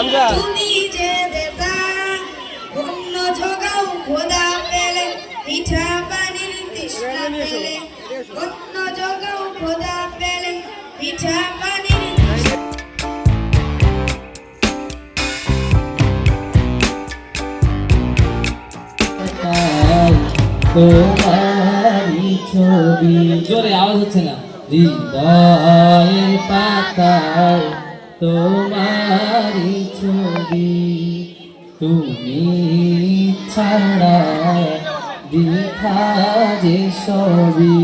তুমি যে দেতা অন্য জগাও খোদা পেলে পিঠা পানির তৃষ্ণা পেলে। অন্য জগাও খোদা পেলে পিঠা পানির তোমারি ছবি জোরে আওয়াজ হচ্ছে না। হৃদয়ের পাতায় তোমারি ছবি তুমি ছাড়া দেখা যে ছবি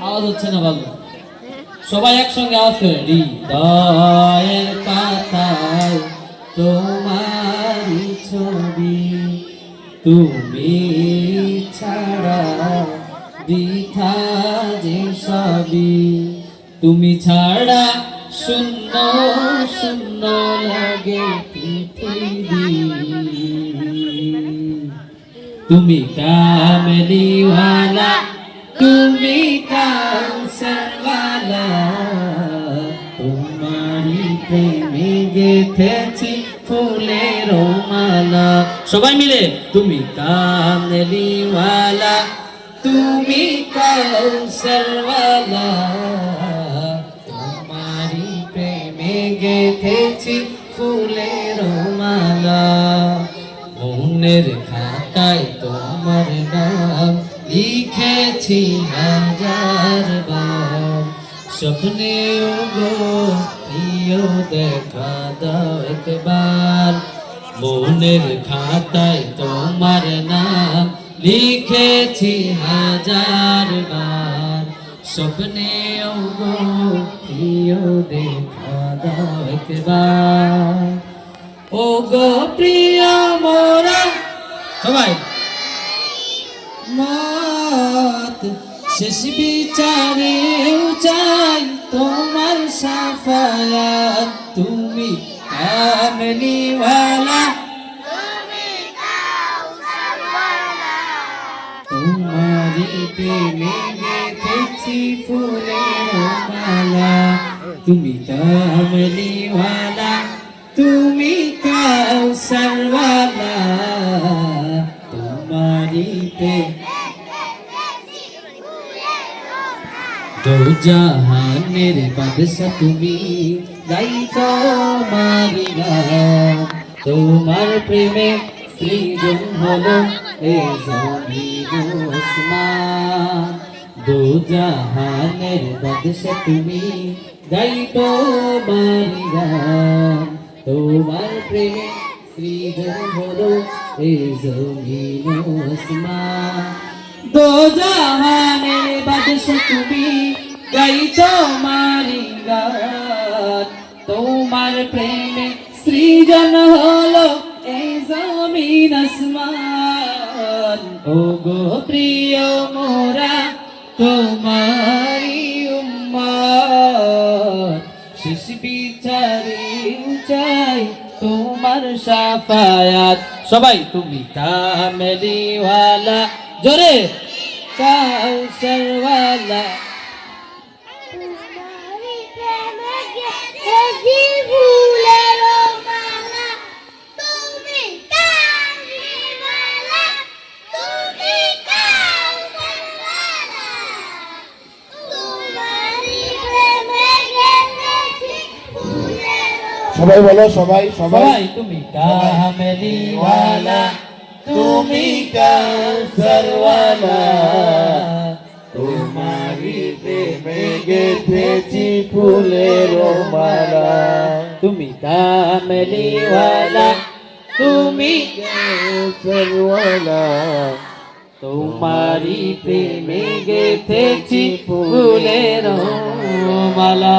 আওয়াজ হচ্ছে না বাবু সবাই একসঙ্গে আওয়াজ করে, হৃদয়ের পাতায় তোমারি ছবি। তুমি ছাড়া বৃথা যে সবই। তুমি ছাড়া শূন্য শূন্য লাগে তুমি কামলিওয়ালা তুমি কাউসারওয়ালা তোমারি প্রেমে গেথেছি ফুলের মালা। সবাই মিলে তুমি কামলিওয়ালা তুমি কাউসারওয়ালা গেথেছি ফুলের মালা। মনের খাতায় তোমার নাম লিখেছি হাজার বার। স্বপ্নে গো প্রিয়, দেখা দাও একবার। মনের খাতায় তোমার নাম লিখেছি হাজার বার। স্বপ্নে গো প্রিয়, দেখা একবার। ও গো প্রিয় মোরা। সবাই। মত শেষ বিচারে চাই তোমার সাফায়াত। তুমি কামলিওয়ালা তোমারি প্রেমে গেথেছি ফুলের মালা। তুমি কামলিওয়ালা তুমি কাউসারওয়ালা তোমারি প্রেম দো জাহানের বাদশা তুমি গাই তোমারি গান তোমার প্রেমে সৃজন হলো এ জমিন আসমান দো জাহানের তুমি গাই তোমারি তোমার প্রেমে সৃজন হলো এ জমিন আসমান। দো জাহানের তুমি গাই তোমারি তোমার প্রেমে সৃজন হলো এই জমিন আসমান। ও গো প্রিয় মোরা তোমারি শেষ বিচারে চাই তোমার সাফায়াত। সবাই তুমি কামলিওয়ালা জোরে! কাউসারওয়ালা। তোমারি প্রেমে গেছি সবাই বলো, সবাই সবাই। তুমি কামলিওয়ালা তুমি কাউসারওয়ালা তোমারি প্রেমে গেথেছি ফুলের মালা। তুমি কামলিওয়ালা তুমি সরওয়ালা। তোমারি প্রেমে গেথেছি ফুলের মালা।